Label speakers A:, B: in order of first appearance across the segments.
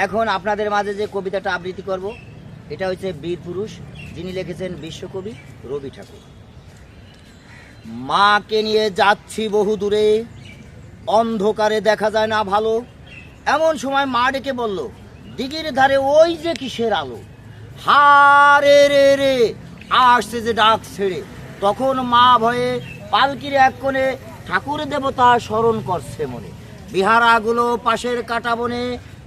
A: এখন আপনাদের মাঝে যে কবিতাটা আবৃত্তি করব, এটা হচ্ছে বীর পুরুষ, যিনি লিখেছেন বিশ্বকবি রবি ঠাকুর। মাকে নিয়ে যাচ্ছি বহু দূরে, অন্ধকারে দেখা যায় না ভালো। এমন সময় মা ডেকে বলল, দিঘির ধারে ওই যে কিসের আলো? হারে রে রে, আসছে যে ডাক ছেড়ে। তখন মা ভয়ে পালকির এক কোণে ঠাকুর দেবতা স্মরণ করছে মনে। বিহারাগুলো পাশের কাটা বনে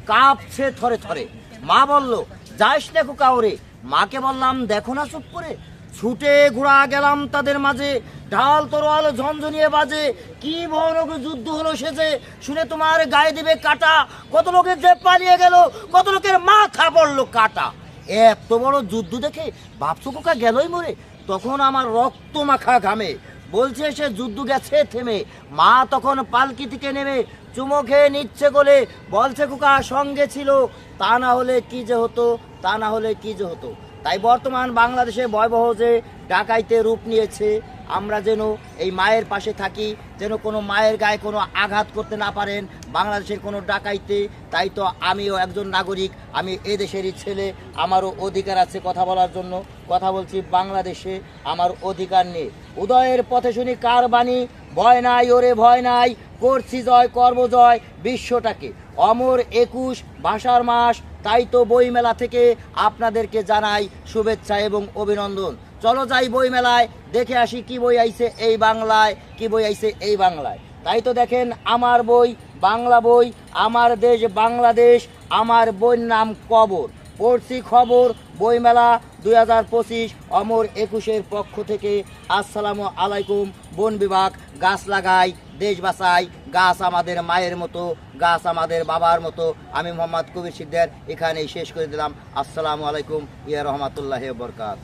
A: কাঁপছে থরে থরে। মা বলল, যাইস দেখো কাউরে। মাকে বললাম, দেখো না চুপ করে। ছুটে ঘোড়া গেলাম তাদের মাঝে। ঢাল তরোয়াল ঝনঝনিয়ে বাজে। কি ভয়ানক যুদ্ধ হলো সেজে শুনে তোমার গায়ে দিবে কাটা। কত লোকের যে পালিয়ে গেল, কত লোকের মাথা পড়ল কাটা। এত বড় যুদ্ধ দেখে বাপসু কোকা গেলই মরে। তখন আমার রক্ত মাখা ঘামে। বলছে সে যুদ্ধ গেছে, থেমে। মা তখন পালকি থেকে নেমে চুমো খেয়ে নিচ্ছে বলে বলছে কুকা সঙ্গে ছিল। তা না হলে কি যে হতো, তা না হলে কি যে হতো? তাই বর্তমান বাংলাদেশে ভয়াবহ যে ডাকাইতে রূপ নিয়েছে আমরা যেন এই মায়ের পাশে থাকি, যেন কোনো মায়ের গায়ে কোনো আঘাত করতে না পারেন। বাংলাদেশের কোনো ডাকাইতে, তাই তো আমিও একজন নাগরিক, আমি এ দেশেরই ছেলে, আমারও অধিকার আছে কথা বলার জন্য। কথা বলছি বাংলাদেশে, আমার অধিকার নেই উদয়ের পথে শুনি কার বাণী ভয় নাই, ওরে ভয় নাই, করছি জয় কর্ম জয়, বিশ্বটাকে। অমর একুশ, ভাষার মাস, তাই তো বইমেলা থেকে আপনাদেরকে জানাই শুভেচ্ছা এবং অভিনন্দন। চলো যাই বইমেলায়, দেখে আসি কি বই আইছে এই বাংলায়, কি বই আইছে এই বাংলায়। তাই তো দেখেন, আমার বই বাংলা বই, আমার দেশ বাংলাদেশ, আমার বইয়ের নাম কবর। পড়ছি খবর, বইমেলা দুই হাজার পঁচিশ, অমর একুশের পক্ষ থেকে। আসসালামু আলাইকুম, বন বিভাগ, গাছ লাগাই, দেশ বাঁচাই, গাছ আমাদের মায়ের মতো, গাছ আমাদের বাবার মতো। আমি মোহাম্মদ কবির সিদ্দার এখানেই শেষ করে দিলাম। আসসালামু আলাইকুম, ইয়া রহমতুল্লাহ বরকাত